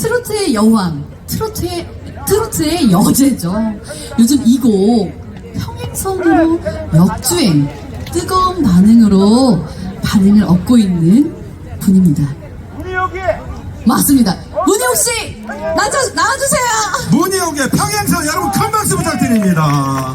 트로트의 여왕, 트로트의 트로트의 여제죠. 요즘 이 곡 평행선으로 역주행, 뜨거운 반응으로 반응을 얻고 있는 분입니다. 우리 여기 맞습니다. 문희옥 씨 나와주, 나와주세요. 문희옥의 평행선 여러분 큰 박수 부탁드립니다.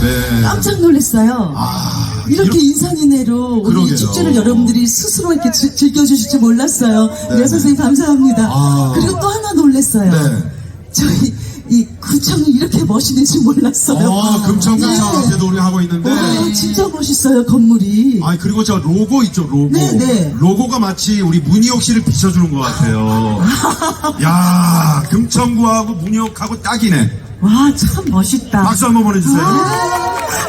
네. 깜짝 놀랐어요 아, 이렇게 인산인해로 우리 그러게요. 이 축제를 여러분들이 스스로 이렇게 즐- 즐겨주실 줄 몰랐어요. 네, 네, 선생님 감사합니다. 아. 그리고 또 하나 놀랐어요. 네. 저희 이 구청이 이렇게 멋있는 줄 몰랐어요. 어, 금천구청 네. 앞에도 우리 하고 있는데. 와, 진짜 멋있어요 건물이. 아니 그리고 저 로고 있죠 로고 네, 네. 로고가 마치 우리 문희옥 씨를 비춰주는 것 같아요 야 금천구하고 문희옥하고 딱이네 와 참 멋있다. 박수 한번 보내주세요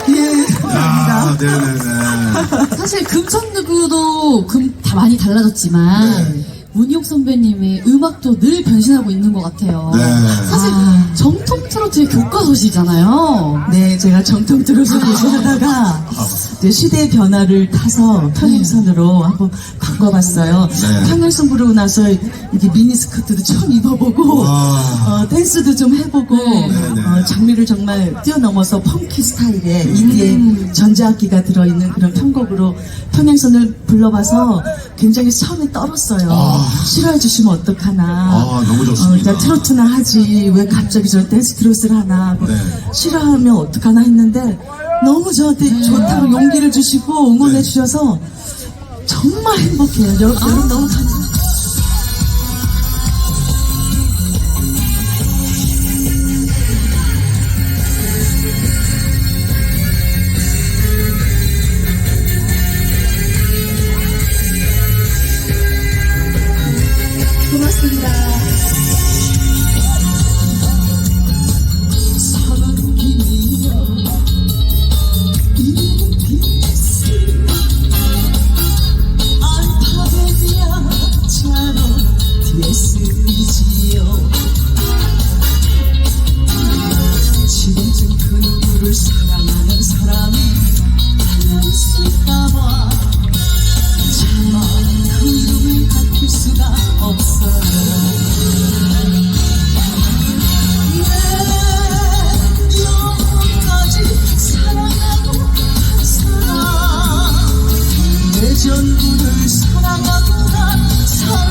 예, 감사합니다. 야 네네네 사실 금천 누구도 금, 다 많이 달라졌지만 문희옥 선배님의 음악도 늘 변신하고 있는 것 같아요. 네. 사실 정통 트로트의 교과서시잖아요. 네, 제가 정통 공부하다가 이제 시대의 변화를 타서 평행선으로 한번 바꿔봤어요. 네. 평행선 부르고 나서 이게 미니스커트도 처음 입어보고 와. 어, 댄스도 좀 해보고 네. 네. 어, 장르를 정말 뛰어넘어서 펑키 스타일의 인디의 전자악기가 들어있는 그런 편곡으로 평행선을 불러봐서 굉장히 처음에 떨었어요. 싫어해 주시면 어떡하나. 아, 너무 좋습니다. 어, 트로트나 하지 왜 갑자기 저런 댄스 트로트를 하나 하고 네. 싫어하면 어떡하나 했는데 너무 저한테 좋다고 용기를 주시고 응원해 네. 주셔서 정말 행복해요. 여러분, 너무 감사합니다. 사랑하는 사람이 나는 있을까 정말 그 이름을 밝힐 수가 없어요. 전부를 사랑하고 난 사랑